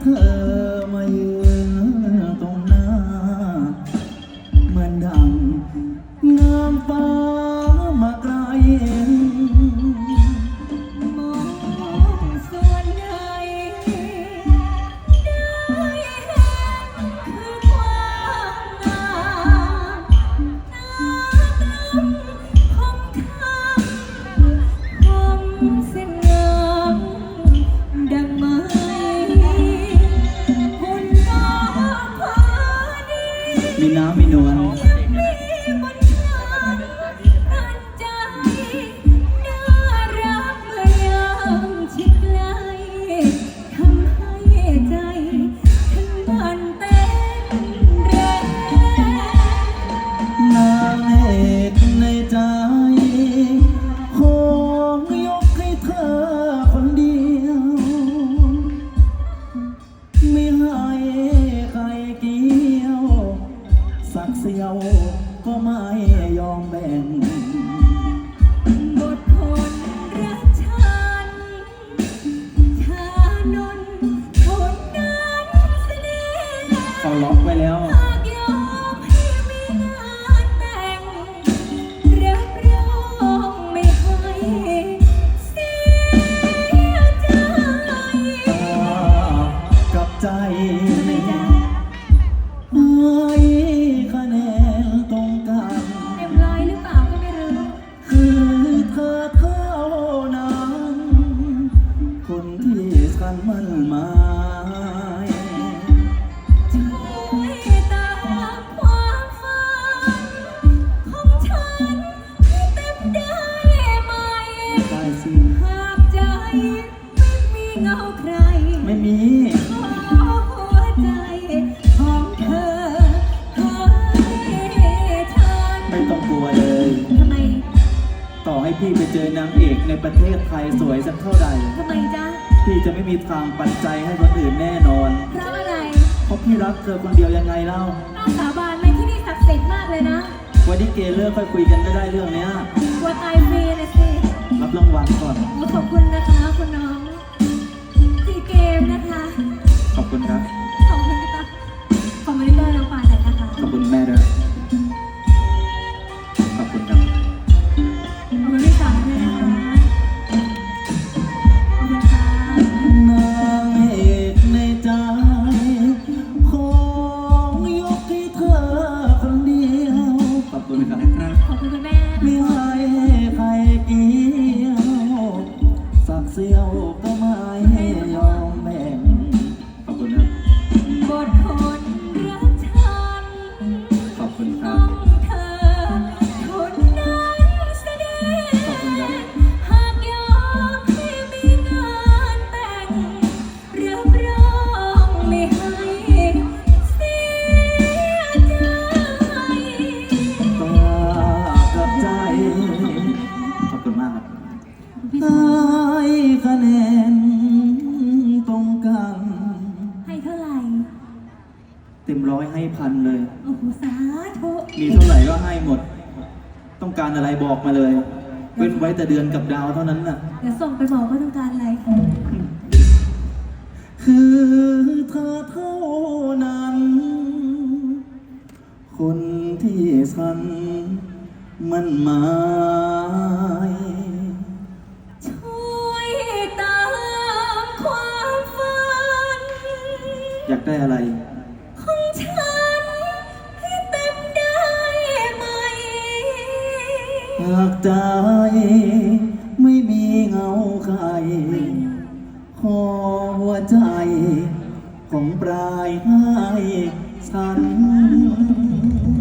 เธอมายืนตรงหน้า เหมือนดังงามฟ้า มีน้ำมีน เสียวก็ไม่ยอมแบ่ง มได้ไหมได้สิหากใจไม่มีเงาใครไม่มีขอหัวใจของเธอให้ฉันไม่ต้องกลัวเลยทำไมต่อให้พี่ไปเจอนางเอกในประเทศไทยสวยสักเท่าใด ทำไมจ๊ะ พี่จะไม่มีทางปันใจให้คนอื่นแน่นอน เพราะอะไรเพราะพี่รักเธอคนเดียวยังไงเล่าน่าสาบานไหมที่นี่ศักดิ์สิทธิ์มากเลยนะวันนี้เกเลิกค่อยคุยกันก็ได้เรื่องเนี้ย กลัวตายฟรีเลยสิรับรางวัลก่อนขอบคุณนะคะ คุณน้องซีเกมนะคะ ขอบคุณครับ ขอบคุณค่ะขอบคุณที่ได้น้องปานหน่อยนะคะ ขอบคุณแม่ด้วย ขอบคุณครับขอบคุณคุณแม่ไม่ให้ใครเกี่ยวสักเสียวก็ ต็มร้อยให้พันเลย โอ้โหสาธุมีเท่าไหร่ก็ให้หมด ต้องการอะไรบอกมาเลยเว้นไว้แต่เดือนกับดาวเท่านั้นน่ะ เดี๋ยวส่งไปบอกว่าต้องการอะไรคือเธอเท่านั้น คนที่ฉันมันหมายช่วยตามความฝัน อยากได้อะไร ใจ ไม่มีเงาใครขอหัวใจ ของปลายให้ฉัน